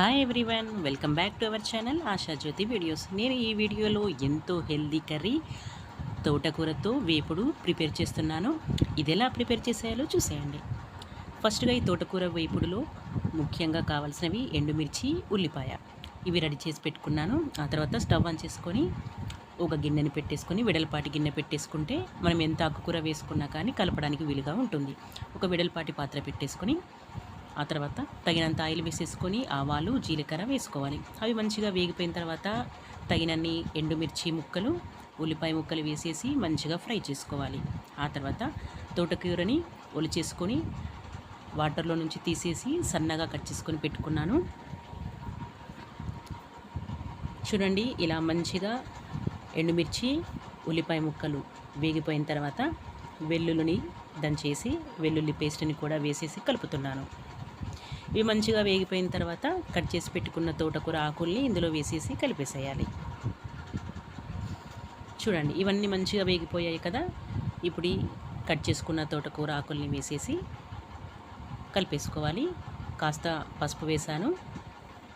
Hi everyone welcome back to our channel Asha Jyothi videos నేను ఈ వీడియోలో ఎంతో హెల్దీ కర్రీ తోటకూరతో వేపుడు ప్రిపేర్ చేస్తున్నాను. ఇది ఎలా ప్రిపేర్ చేసేయాలో చూసేయండి. ఫస్ట్గా ఈ తోటకూర వేపుడులో ముఖ్యంగా కావాల్సినవి ఎండుమిర్చి ఉల్లిపాయ. ఇవి రెడీ చేసి పెట్టుకున్నాను. ఆ తర్వాత స్టవ్ ఆన్ చేసుకొని ఒక గిన్నెని పెట్టేసుకొని వెడల్పాటి గిన్నె పెట్టేసుకుంటే మనం ఎంత ఆకుకూర వేసుకున్నా కానీ కలపడానికి వీలుగా ఉంటుంది. ఒక వెడల్పాటి పాత్ర పెట్టేసుకొని ఆ తర్వాత తగినంత ఆయిల్ వేసేసుకొని ఆవాలు జీలకర్ర వేసుకోవాలి. అవి మంచిగా వేగిపోయిన తర్వాత తగినన్ని ఎండుమిర్చి ముక్కలు ఉల్లిపాయ ముక్కలు వేసేసి మంచిగా ఫ్రై చేసుకోవాలి. ఆ తర్వాత తోటకూరని ఒలిచేసుకొని వాటర్లో నుంచి తీసేసి సన్నగా కట్ చేసుకొని పెట్టుకున్నాను. చూడండి ఇలా మంచిగా ఎండుమిర్చి ఉల్లిపాయ ముక్కలు వేగిపోయిన తర్వాత వెల్లుల్లిని దంచేసి వెల్లుల్లి పేస్ట్ని కూడా వేసేసి కలుపుతున్నాను. ఇవి మంచిగా వేగిపోయిన తర్వాత కట్ చేసి పెట్టుకున్న తోటకూర ఆకుల్ని ఇందులో వేసేసి కలిపేసేయాలి. చూడండి ఇవన్నీ మంచిగా వేగిపోయాయి కదా? ఇప్పుడు కట్ చేసుకున్న తోటకూర ఆకుల్ని వేసేసి కలిపేసుకోవాలి. కాస్త పసుపు వేసాను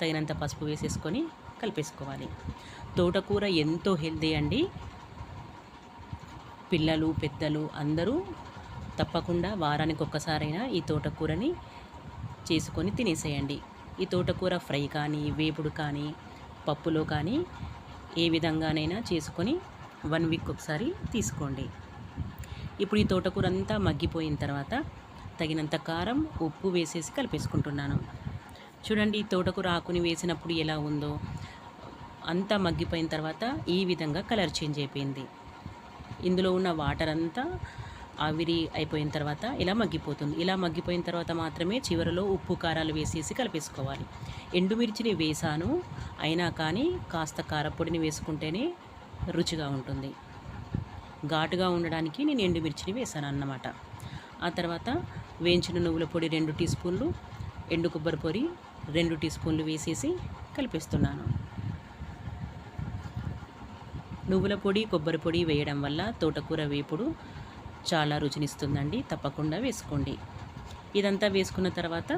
తగినంత పసుపు వేసేసుకొని కలిపేసుకోవాలి. తోటకూర ఎంతో హెల్దీ అండి. పిల్లలు పెద్దలు అందరూ తప్పకుండా వారానికి ఒక్కసారైనా ఈ తోటకూరని చేసుకొని తినేసేయండి. ఈ తోటకూర ఫ్రై కానీ వేపుడు కానీ పప్పులో కానీ ఏ విధంగానైనా చేసుకొని వన్ వీక్ ఒకసారి తీసుకోండి. ఇప్పుడు ఈ తోటకూర అంతా మగ్గిపోయిన తర్వాత తగినంత కారం ఉప్పు వేసేసి కలిపేసుకుంటున్నాను. చూడండి ఈ తోటకూర ఆకుని వేసినప్పుడు ఎలా ఉందో. అంతా మగ్గిపోయిన తర్వాత ఈ విధంగా కలర్ చేంజ్ అయిపోయింది. ఇందులో ఉన్న వాటర్ అంతా ఆవిరి అయిపోయిన తర్వాత ఇలా మగ్గిపోతుంది. ఇలా మగ్గిపోయిన తర్వాత మాత్రమే చివరిలో ఉప్పు కారాలు వేసేసి కలిపేసుకోవాలి. ఎండుమిర్చిని వేసాను. అయినా కానీ కాస్త కారపొడిని వేసుకుంటేనే రుచిగా ఉంటుంది. ఘాటుగా ఉండడానికి నేను ఎండుమిర్చిని వేసాను అన్నమాట. ఆ తర్వాత వేయించిన నువ్వుల పొడి రెండు టీ స్పూన్లు ఎండు కొబ్బరి పొడి రెండు టీ స్పూన్లు వేసేసి కలిపేస్తున్నాను. నువ్వుల పొడి కొబ్బరి పొడి వేయడం వల్ల తోటకూర వేపుడు చాలా రుచినిస్తుందండి. తప్పకుండా వేసుకోండి. ఇదంతా వేసుకున్న తర్వాత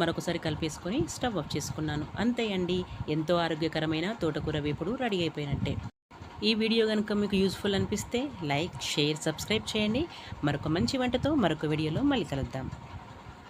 మరొకసారి కలిపేసుకొని స్టవ్ ఆఫ్ చేసుకున్నాను. అంతే అండి ఎంతో ఆరోగ్యకరమైన తోటకూర వేపుడు రెడీ అయిపోయినట్టే. ఈ వీడియో కనుక మీకు యూస్ఫుల్ అనిపిస్తే లైక్ షేర్ సబ్స్క్రైబ్ చేయండి. మరొక మంచి వంటతో మరొక వీడియోలో మళ్ళీ కలుద్దాం.